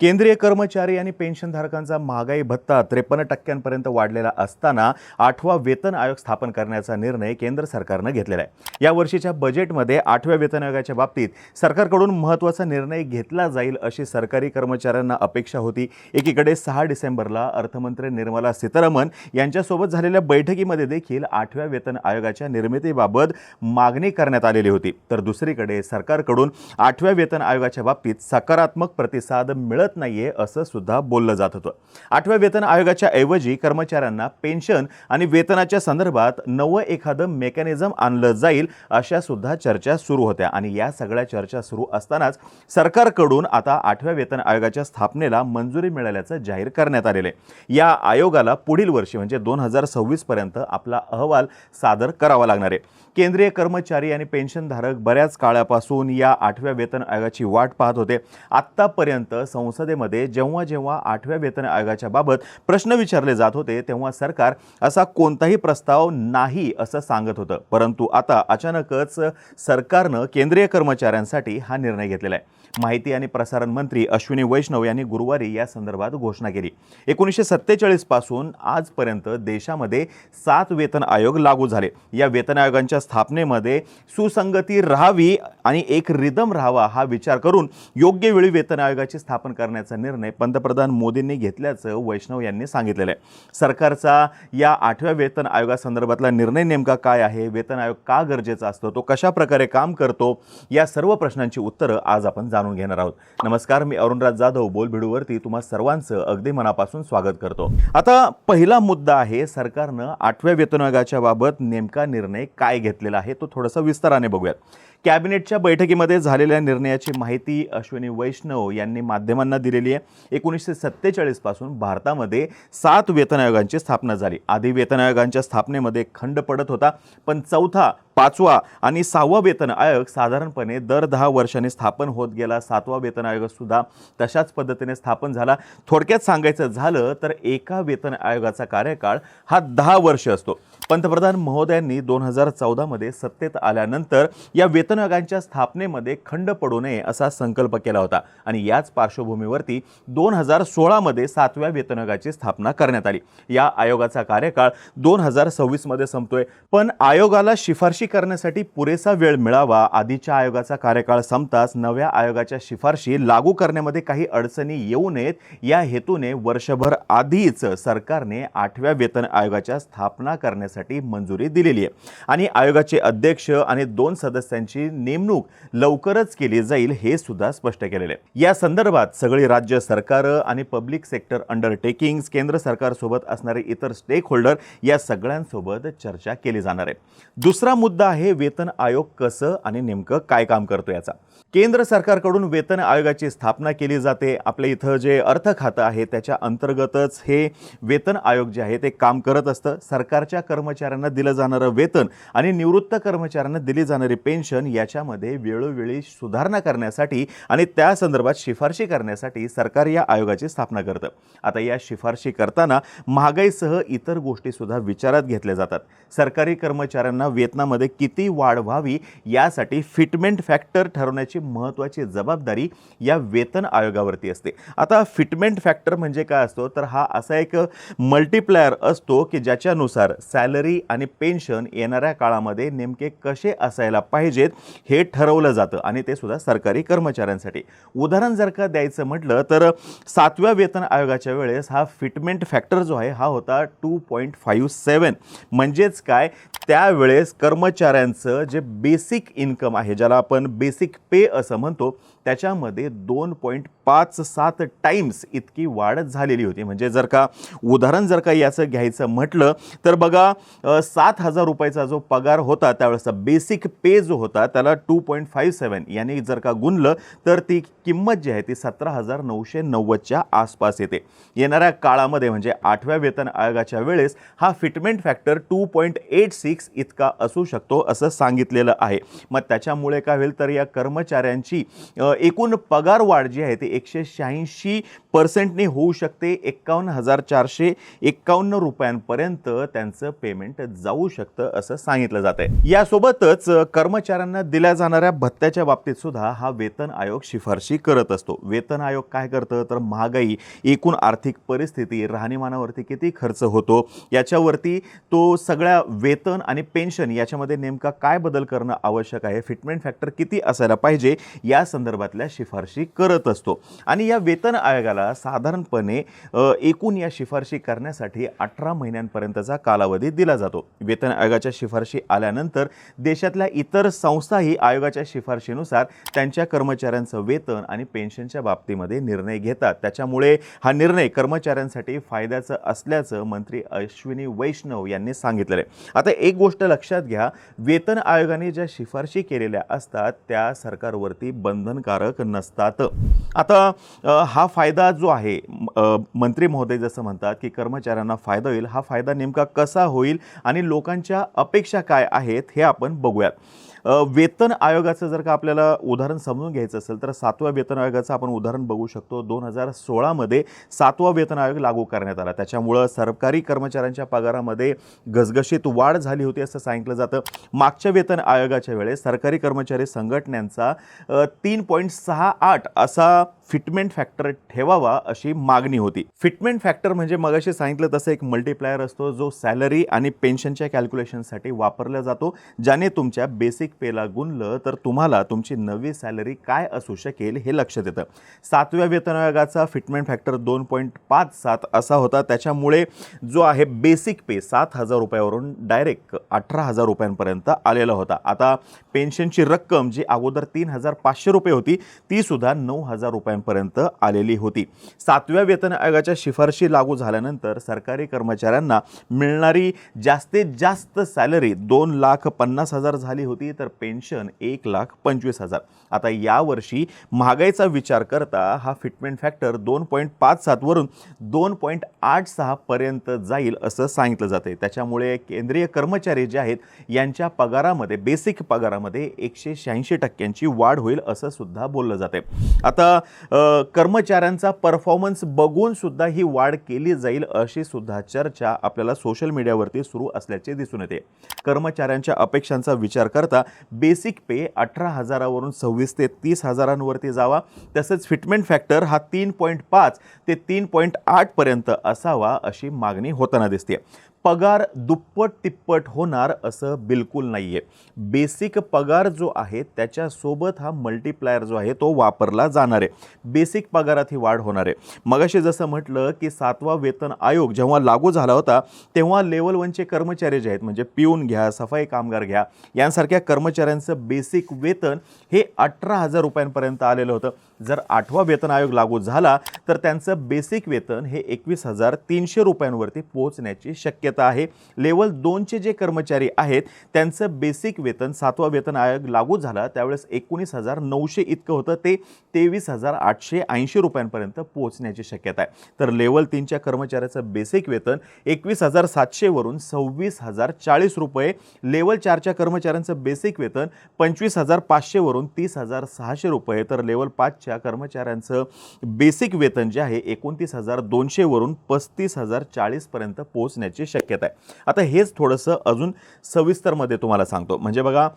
केंद्रीय कर्मचारी आणि पेन्शनधारकांचा महागाई भत्ता त्रेपन्न टक्क्यांपर्यंत वाढलेला असताना आठवा वेतन आयोग स्थापन करण्याचा निर्णय केंद्र सरकारनं घेतलेला आहे. या वर्षीच्या बजेटमध्ये आठव्या वेतन आयोगाच्या बाबतीत सरकारकडून महत्त्वाचा निर्णय घेतला जाईल अशी सरकारी कर्मचाऱ्यांना अपेक्षा होती. एकीकडे सहा डिसेंबरला अर्थमंत्री निर्मला सीतारामन यांच्यासोबत झालेल्या बैठकीमध्ये देखील आठव्या वेतन आयोगाच्या निर्मितीबाबत मागणी करण्यात आलेली होती. तर दुसरीकडे सरकारकडून आठव्या वेतन आयोगाच्या बाबतीत सकारात्मक प्रतिसाद मिळत नाहीये असं सुद्धा बोललं जात होतं. आठव्या वेतन आयोगाच्या ऐवजी कर्मचाऱ्यांना पेन्शन आणि वेतनाच्या संदर्भात नवं एखादं मेकॅनिझम आणलं जाईल अशा सुद्धा चर्चा सुरू होत्या. आणि या सगळ्या चर्चा सुरू असतानाच सरकारकडून आता आठव्या वेतन आयोगाच्या स्थापनेला मंजुरी मिळाल्याचं जाहीर करण्यात आलेलं आहे. या आयोगाला पुढील वर्षी म्हणजे दोन हजार सव्वीसपर्यंत आपला अहवाल सादर करावा लागणार आहे. केंद्रीय कर्मचारी आणि पेन्शनधारक बऱ्याच काळापासून या आठव्या वेतन आयोगाची वाट पाहत होते. आत्तापर्यंत संस्था संसदेमध्ये जेव्हा जेव्हा आठव्या वेतन आयोगाच्या बाबत प्रश्न विचारले जात होते तेव्हा सरकार असा कोणताही प्रस्ताव नाही असं सांगत होतं. परंतु आता अचानकच सरकारनं केंद्रीय कर्मचाऱ्यांसाठी हा निर्णय घेतलेला आहे. माहिती आणि प्रसारण मंत्री अश्विनी वैष्णव यांनी गुरुवारी या संदर्भात घोषणा केली. एकोणीसशे सत्तेचाळीसपासून आजपर्यंत देशामध्ये सात वेतन आयोग लागू झाले. या वेतन आयोगांच्या स्थापनेमध्ये सुसंगती राहावी आणि एक रिदम राहावा हा विचार करून योग्य वेळी वेतन आयोगाची स्थापन करण्याचा निर्णय पंतप्रधान मोदींनी घेतल्याचं वैष्णव यांनी सांगितलेलं आहे. सरकारचा या आठव्या वेतन आयोगासंदर्भातला निर्णय नेमका काय आहे? वेतन आयोग का गरजेचा असतो? तो कशा प्रकारे काम करतो? या सर्व प्रश्नांची उत्तरं आज आपण जाणून घेणार आहोत. नमस्कार मी अरुणराज जाधव बोलभिडूवरती तुम्हा सर्वांचं अगदी मनापासून स्वागत करतो. आता पहिला मुद्दा आहे सरकारनं आठव्या वेतन आयोगाच्या बाबत नेमका निर्णय काय घेतलेला आहे? तो थोडासा विस्ताराने बघूयात. कॅबिनेटच्या बैठकीमध्ये झालेल्या निर्णयाची माहिती अश्विनी वैष्णव यांनी माध्यमांना दिलेली आहे. एकोणीसशे सत्तेचाळीसपासून भारतामध्ये सात वेतन आयोगांची स्थापना झाली. आधी वेतन आयोगांच्या स्थापनेमध्ये खंड पडत होता पण चौथा पाचवा आणि सहावा वेतन आयोग साधारणपणे दर दहा वर्षांनी स्थापन होत गेला. सातवा वेतन आयोगसुद्धा तशाच पद्धतीने स्थापन झाला. थोडक्यात सांगायचं झालं तर एका वेतन आयोगाचा कार्यकाळ हा दहा वर्ष असतो. पंतप्रधान महोदयांनी दोन हजार चौदामध्ये सत्तेत आल्यानंतर या वेतन आयोगांच्या स्थापनेमध्ये खंड पडू नये असा संकल्प केला होता. आणि याच पार्श्वभूमीवरती दोन हजार सोळामध्ये सातव्या वेतन आयोगाची स्थापना करण्यात आली. या आयोगाचा कार्यकाळ दोन हजार सव्वीसमध्ये संपतोय. पण आयोगाला शिफारशी करण्यासाठी पुरेसा वेळ मिळावा आधीच्या आयोगाचा कार्यकाळ संपताच नव्या आयोगाच्या शिफारशी लागू करण्यामध्ये काही अडचणी येऊ नयेत या हेतूने वर्षभर आधीच सरकारने आठव्या वेतन आयोगाच्या स्थापना करण्यासाठी मंजुरी दिलेली आहे. आणि आयोगाचे अध्यक्ष आणि दोन सदस्यांची नेमणूक लवकरच केली जाईल हे सुद्धा स्पष्ट केलेले आहे. या संदर्भात सगळी राज्य सरकारं आणि पब्लिक सेक्टर अंडरटेकिंग्स केंद्र सरकारसोबत असणारे इतर स्टेक होल्डर या सगळ्यांसोबत चर्चा केली जाणार आहे. दुसरा मुद्दा आहे वेतन आयोग कसं आणि नेमकं काय काम करतो याचा. केंद्र सरकारकडून वेतन आयोगाची स्थापना केली जाते. आपल्या इथं जे अर्थ खातं आहे त्याच्या अंतर्गतच हे वेतन आयोग जे आहे ते काम करत असतं. सरकारच्या कर्मचाऱ्यांना दिलं जाणारं वेतन आणि निवृत्त कर्मचाऱ्यांना दिली जाणारी पेन्शन याच्यामध्ये वेळोवेळी सुधारणा करण्यासाठी आणि त्या संदर्भात शिफारशी करण्यासाठी सरकार या आयोगाची स्थापना करतं. आता या शिफारशी करताना महागाईसह इतर गोष्टीसुद्धा विचारात घेतल्या जातात. सरकारी कर्मचाऱ्यांना वेतनामध्ये किती वाढ व्हावी यासाठी फिटमेंट फॅक्टर ठरवण्याची महत्त्वाची जबाबदारी या वेतन आयोगावरती असते. आता फिटमेंट फॅक्टर म्हणजे काय असतो? तर हा असा एक मल्टीप्लायर असतो की ज्याच्यानुसार सॅलरी आणि पेन्शन येणाऱ्या काळामध्ये नेमके कसे असायला पाहिजेत हे ठरवलं जातं आणि ते सुद्धा सरकारी कर्मचाऱ्यांसाठी. उदाहरण जर का द्यायचं म्हटलं तर सातव्या वेतन आयोगाच्या वेळेस हा फिटमेंट फॅक्टर जो आहे हा होता टू पॉईंट फाईव्ह सेवन म्हणजेच काय? त्यावेळेस कर्मचाऱ्यांचं जे बेसिक इन्कम आहे ज्याला आपण बेसिक पे असं म्हणतो त्याच्यामध्ये दोन पॉईंट पाच सात टाईम्स इतकी वाढ झालेली होती. म्हणजे जर का उदाहरण जर का याचं घ्यायचं म्हटलं तर बघा सात हजार रुपयाचा जो पगार होता त्यावेळेसचा बेसिक पे जो होता त्याला टू पॉईंट फाईव्ह सेवन याने जर का गुणलं तर ती किंमत जी आहे ती सतरा हजार नऊशे नव्वदच्या आसपास येते. येणाऱ्या काळामध्ये म्हणजे आठव्या वेतन आयोगाच्या वेळेस हा fitment factor two point eight six इतका असू शकतो असं सांगितलेलं आहे. मग त्याच्यामुळे काय होईल तर या कर्मचाऱ्यांची एकूण पगार वाढ जी आहे ती एकशे शहाऐंशी पर्सेंटने होऊ शकते. एक्कावन्न हजार चारशे एक्कावन्न रुपयांपर्यंत त्यांचं पेमेंट जाऊ शकतं असं सांगितलं जात आहे. यासोबतच कर्मचाऱ्यांना दिल्या जाणाऱ्या भत्त्याच्या बाबतीत सुद्धा हा वेतन आयोग शिफारशी करत असतो. वेतन आयोग काय करतं? तर महागाई एकूण आर्थिक परिस्थिती राहणीमानावरती किती खर्च होतो? याच्यावरती तो सगळ्या वेतन आणि पेन्शन याच्यामध्ये नेमका काय बदल करणं आवश्यक आहे? फिटमेंट फॅक्टर किती असायला पाहिजे? या संदर्भात संदर्भातल्या शिफारशी करत असतो. आणि या वेतन आयोगाला साधारणपणे एकूण या शिफारशी करण्यासाठी अठरा महिन्यांपर्यंतचा कालावधी दिला जातो. वेतन आयोगाच्या शिफारशी आल्यानंतर देशातल्या इतर संस्थाही आयोगाच्या शिफारशीनुसार त्यांच्या कर्मचाऱ्यांचं वेतन आणि पेन्शनच्या बाबतीमध्ये निर्णय घेतात. त्याच्यामुळे हा निर्णय कर्मचाऱ्यांसाठी फायद्याचं असल्याचं मंत्री अश्विनी वैष्णव यांनी सांगितलेलं आहे. आता एक गोष्ट लक्षात घ्या वेतन आयोगाने ज्या शिफारशी केलेल्या असतात त्या सरकारवरती बंधनकारक नसतात. आता हा फायदा जो आहे मंत्री महोदय जसं म्हणतात की कर्मचाऱ्यांना फायदा होईल. हा फायदा नेमका कसा होईल आणि लोकांच्या अपेक्षा काय आहेत हे आपण बघूयात. वेतन आयोगाचं जर का आपल्याला उदाहरण समजून घ्यायचं असेल तर सातव्या वेतन आयोगाचं आपण उदाहरण बघू शकतो. दोन हजार सोळामध्ये सातवा वेतन आयोग लागू करण्यात आला. त्याच्यामुळं सरकारी कर्मचाऱ्यांच्या पगारामध्ये घसघशीत वाढ झाली होती असं सांगितलं जातं. मागच्या वेतन आयोगाच्या वेळेस सरकारी कर्मचारी संघटनांचा तीन पॉईंट सहा आठ असा फिटमेंट फॅक्टर ठेवावा अशी मागणी होती. फिटमेंट फॅक्टर म्हणजे मगाशी सांगितलं तसं एक मल्टीप्लायर असतो जो सॅलरी आणि पेन्शनच्या कॅल्क्युलेशनसाठी वापरला जातो ज्याने तुमच्या बेसिक पेला गुणलं तर तुम्हाला तुमची नवी सॅलरी काय असू शकेल हे लक्षात येतं सातव्या वेतन आयोगाचा फिटमेंट फॅक्टर दोन पॉईंट पाच सात असा होता. त्याच्यामुळे जो आहे बेसिक पे सात हजार रुपयावरून डायरेक्ट अठरा हजार रुपयांपर्यंत आलेला होता. आता पेन्शनची रक्कम जी अगोदर तीन हजार पाचशे रुपये होती ती सुद्धा नऊ हजार रुपयांपर्यंत आलेली होती. सातव्या वेतन आयोगाच्या शिफारशी लागू झाल्यानंतर सरकारी कर्मचाऱ्यांना मिळणारी जास्तीत जास्त सॅलरी दोन लाख पन्नास हजार झाली होती. तर पेन्शन एक लाख पंचवीस हजार. आता यावर्षी महागाईचा विचार करता हा फिटमेंट फॅक्टर दोन पॉईंट पाच सातवरून दोन पॉईंट आठ सहापर्यंत जाईल असं सांगितलं जाते त्याच्यामुळे केंद्रीय कर्मचारी जे आहेत यांच्या पगारामध्ये बेसिक पगारामध्ये एकशे शहाऐंशी टक्क्यांची वाढ होईल असं सुद्धा बोललं जाते आता कर्मचाऱ्यांचा परफॉर्मन्स बघून सुद्धा ही वाढ केली जाईल अशी सुद्धा चर्चा आपल्याला सोशल मीडियावरती सुरू असल्याचे दिसून येते. कर्मचाऱ्यांच्या अपेक्षांचा विचार करता बेसिक पे अठरा हजारावरून सव्वीस ते तीस हजारांवरती जावा. तसंच फिटमेंट फॅक्टर हा तीन पॉईंट पाच ते तीन पॉईंट आठपर्यंत असावा अशी मागणी होताना दिसते पगार दुप्पट तिप्पट होणार असं बिलकुल नाही आहे बेसिक पगार जो आहे त्याच्यासोबत हा मल्टीप्लायर जो आहे तो वापरला जाणार आहे. बेसिक पगारात ही वाढ होणार आहे. मगाशी जसं म्हटलं की सातवा वेतन आयोग जेव्हा लागू झाला होता तेव्हा लेवल वनचे कर्मचारी जे आहेत म्हणजे पिऊन घ्या सफाई कामगार घ्या यांसारख्या कर्मचाऱ्यांचं बेसिक वेतन हे अठरा हजार रुपयांपर्यंत आलेलं होतं. जर आठवा वेतन आयोग लागू झाला तर त्यांचं बेसिक वेतन हे एकवीस हजार तीनशे रुपयांवरती पोहोचण्याची शक्यता आहे. लेवल दोनचे जे कर्मचारी आहेत त्यांचं बेसिक वेतन सातवा वेतन आयोग लागू झाला त्यावेळेस एकोणीस हजार नऊशे इतकं होतं. ते तेवीस हजार आठशे ऐंशी रुपयांपर्यंत पोहोचण्याची शक्यता आहे. तर लेवल तीनच्या कर्मचाऱ्याचं बेसिक वेतन एकवीस हजार सातशेवरून सव्वीस हजार चाळीस रुपये. लेवल चारच्या कर्मचाऱ्यांचं बेसिक वेतन पंचवीस हजार पाचशेवरून तीस हजार सहाशे रुपये. तर लेवल पाचच्या कर्मचाऱ्यांचं बेसिक वेतन जे आहे एकोणतीस हजार दोनशेवरून पस्तीस हजार चाळीसपर्यंत पोहोचण्याची शक्यता आहे. आता हेच थोडंसं अजून सविस्तरमध्ये तुम्हाला सांगतो. म्हणजे बघा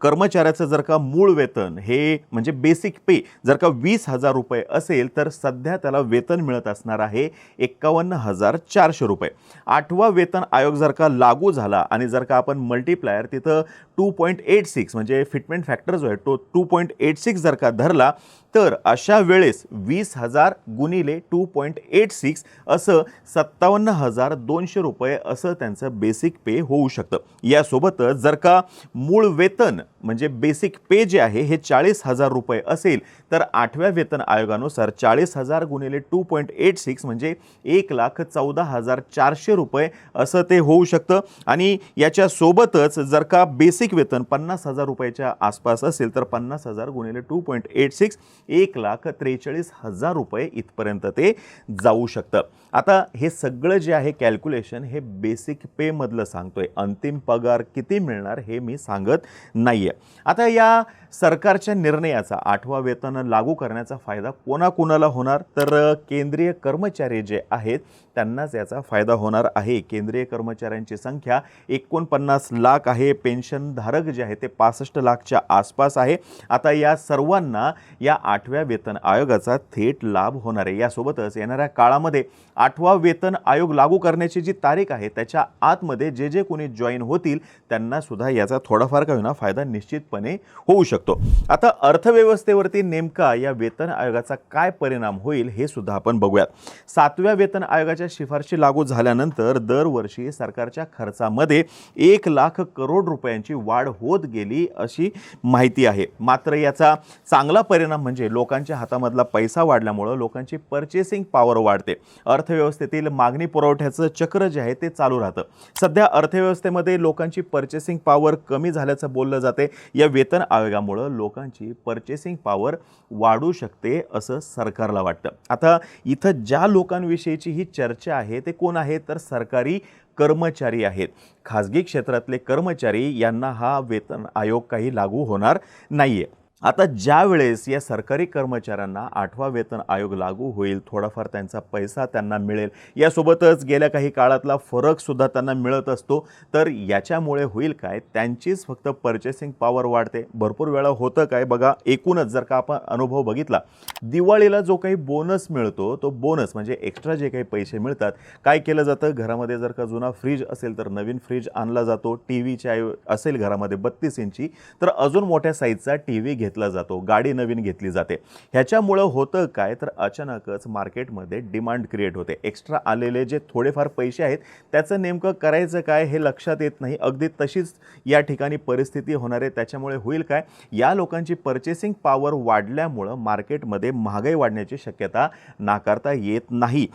कर्मचाऱ्याचं जर का मूळ वेतन हे म्हणजे बेसिक पे जर का वीस हजार रुपये असेल तर सध्या त्याला वेतन मिळत असणार आहे एक्कावन्न हजार चारशे रुपये. आठवा वेतन आयोग जर का लागू झाला आणि जर का आपण मल्टीप्लायर तिथं टू पॉईंट एट सिक्स म्हणजे फिटमेंट फॅक्टर जो आहे तो टू पॉईंट एट सिक्स जर का धरला तर अशा वेळेस वीस हजार गुणिले टू पॉईंट एट सिक्स असं सत्तावन्न हजार दोनशे रुपये असं त्यांचं बेसिक पे होऊ शकतं. यासोबतच जर का मूळ वेतन म्हणजे बेसिक पे जे आहे हे चाळीस हजार रुपये असेल तर आठव्या वेतन आयोगानुसार चाळीस हजार गुणिले टू पॉईंट एट सिक्स म्हणजे एक लाख चौदा हजार चारशे रुपये असं ते होऊ शकतं. आणि याच्यासोबतच जर का बेसिक मासिक वेतन पन्नास हजार रुपयाच्या आसपास असेल तर पन्नास हजार गुणिले टू पॉईंट एट सिक्स एक लाख त्रेचाळीस हजार रुपये इथपर्यंत ते जाऊ शकतं. आता हे सगळं जे आहे कॅल्क्युलेशन हे बेसिक पेमधलं सांगतोय. अंतिम पगार किती मिळणार हे मी सांगत नाही आहे आता या सरकारच्या निर्णयाचा आठवा वेतन लागू करण्याचा फायदा कोणाकोणाला होणार? तर केंद्रीय कर्मचारी जे आहेत त्यांनाच याचा फायदा होणार आहे. केंद्रीय कर्मचाऱ्यांची संख्या एकोणपन्नास लाख आहे. पेन्शनधारक जे आहे ते पासष्ट लाखच्या आसपास आहे. आता या सर्वांना या आठव्या वेतन आयोगाचा थेट लाभ होणार आहे. यासोबतच येणाऱ्या काळामध्ये आठवा वेतन आयोग लागू करण्याची जी तारीख आहे त्याच्या आतमध्ये जे जे कोणी जॉईन होतील त्यांना सुद्धा याचा थोडाफार का होईना फायदा निश्चितपणे होऊ शकतो. आता अर्थव्यवस्थेवरती नेमका या वेतन आयोगाचा काय परिणाम होईल हे सुद्धा आपण बघूयात. सातव्या वेतन आयोगाच्या शिफारशी लागू झाल्यानंतर दरवर्षी सरकारच्या खर्चामध्ये एक लाख करोड रुपयांची वाढ होत गेली अशी माहिती आहे. मात्र याचा चांगला परिणाम म्हणजे लोकांच्या हातामधला पैसा वाढल्यामुळं लोकांची पर्चेसिंग पॉवर वाढते. अर्थव्यवस्थेतील मागणी पुरवठ्याचं चक्र जे आहे ते चालू राहतं. सध्या अर्थव्यवस्थेमध्ये लोकांची पर्चेसिंग पॉवर कमी झाल्याचं बोललं जाते. या वेतन आयोगामुळं लोकांची पर्चेसिंग पॉवर वाढू शकते असं सरकारला वाटतं. आता इथं ज्या लोकांविषयीची ही चर्चा आहे ते कोण आहे? तर सरकारी कर्मचारी आहेत. खाजगी क्षेत्रातले कर्मचारी यांना हा वेतन आयोग काही लागू होणार नाही आहे आता ज्या वेळेस या सरकारी कर्मचाऱ्यांना आठवा वेतन आयोग लागू होईल थोडाफार त्यांचा पैसा त्यांना मिळेल यासोबतच गेल्या काही काळातला फरकसुद्धा त्यांना मिळत असतो तर याच्यामुळे होईल काय? त्यांचीच फक्त पर्चेसिंग पॉवर वाढते. भरपूर वेळा होतं काय? बघा एकूणच जर का आपण अनुभव बघितला दिवाळीला जो काही बोनस मिळतो तो बोनस म्हणजे एक्स्ट्रा जे काही पैसे मिळतात काय केलं जातं? घरामध्ये जर का जुना फ्रीज असेल तर नवीन फ्रीज आणला जातो. टी व्हीच्या असेल घरामध्ये बत्तीस इंची तर अजून मोठ्या साईजचा टी व्ही घेत घेतला जातो गाडी नवीन घेतली जाते. ह्याच्यामुळं होतं काय? तर अचानकच मार्केटमध्ये डिमांड क्रिएट होते. एक्स्ट्रा आलेले जे थोडेफार पैसे आहेत त्याचं नेमकं करायचं काय हे लक्षात येत नाही. अगदी तशीच या ठिकाणी परिस्थिती होणार आहे. त्याच्यामुळे होईल काय? या लोकांची पर्चेसिंग पॉवर वाढल्यामुळं मार्केटमध्ये महागाई वाढण्याची शक्यता नाकारता येत नाही.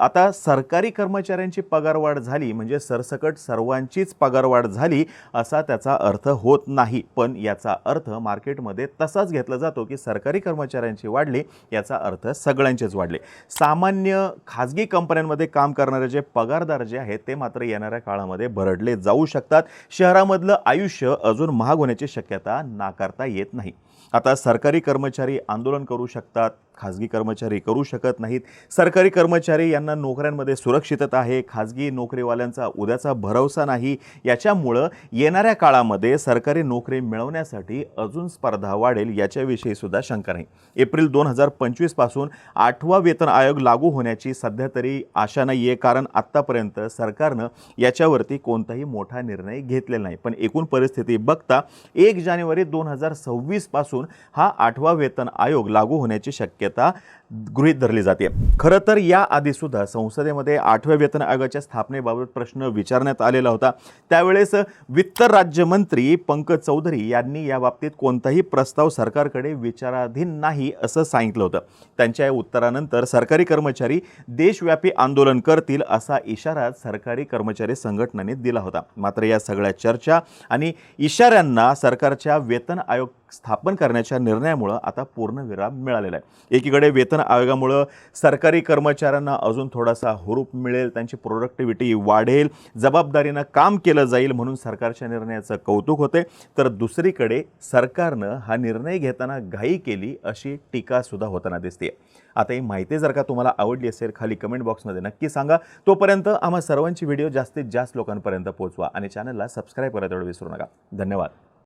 आता सरकारी कर्मचाऱ्यांची पगारवाढ झाली म्हणजे सरसकट सर्वांचीच पगारवाढ झाली असा त्याचा अर्थ होत नाही. पण याचा अर्थ मार्केटमध्ये तसाच घेतला जातो की सरकारी कर्मचाऱ्यांची वाढली याचा अर्थ सगळ्यांचेच वाढले. सामान्य खाजगी कंपन्यांमध्ये काम करणारे जे पगारदार जे आहेत ते मात्र येणाऱ्या काळामध्ये भरडले जाऊ शकतात. शहरामधलं आयुष्य अजून महाग होण्याची शक्यता नाकारता येत नाही. आता सरकारी कर्मचारी आंदोलन करू शकतात खाजगी कर्मचारी करू शकत नाहीत. सरकारी कर्मचारी यांना नोकऱ्यांमध्ये सुरक्षितता आहे खाजगी नोकरीवाल्यांचा उद्याचा भरवसा नाही. याच्यामुळं येणाऱ्या काळामध्ये सरकारी नोकरी मिळवण्यासाठी अजून स्पर्धा वाढेल याच्याविषयी सुद्धा शंका नाही. एप्रिल दोन हजार पंचवीसपासून आठवा वेतन आयोग लागू होण्याची सध्या तरी आशा नाही आहे कारण आत्तापर्यंत सरकारनं याच्यावरती कोणताही मोठा निर्णय घेतलेला नाही. पण एकूण परिस्थिती बघता एक जानेवारी दोन हजार सव्वीसपासून हा आठवा वेतन आयोग लागू होण्याची शक्यता गृहीत धरली जाते. खरं तर याआधी सुद्धा संसदेमध्ये आठव्या वेतन आयोगाच्या स्थापनेबाबत प्रश्न विचारण्यात आलेला होता. त्यावेळेस वित्त राज्यमंत्री पंकज चौधरी यांनी या बाबतीत कोणताही प्रस्ताव सरकारकडे विचाराधीन नाही असं सांगितलं होतं. त्यांच्या या उत्तरानंतर सरकारी कर्मचारी देशव्यापी आंदोलन करतील असा इशारा सरकारी कर्मचारी संघटनेने दिला होता. मात्र या सगळ्या चर्चा आणि इशाऱ्यांना सरकारच्या वेतन आयोग स्थापन करण्याच्या निर्णयामुळं आता पूर्णविराम मिळालेला आहे. एकीकडे वेतन आयोगामुळं सरकारी कर्मचाऱ्यांना अजून थोडासा हुरूप मिळेल त्यांची प्रोडक्टिव्हिटी वाढेल जबाबदारीनं काम केलं जाईल म्हणून सरकारच्या निर्णयाचं कौतुक होते. तर दुसरीकडे सरकारनं हा निर्णय घेताना घाई केली अशी टीकासुद्धा होताना दिसते आता ही माहिती जर का तुम्हाला आवडली असेल खाली कमेंट बॉक्समध्ये नक्की सांगा. तोपर्यंत आम्हा सर्वांची व्हिडिओ जास्तीत जास्त लोकांपर्यंत पोहोचवा आणि चॅनलला सबस्क्राईब करायला तेवढं विसरू नका. धन्यवाद.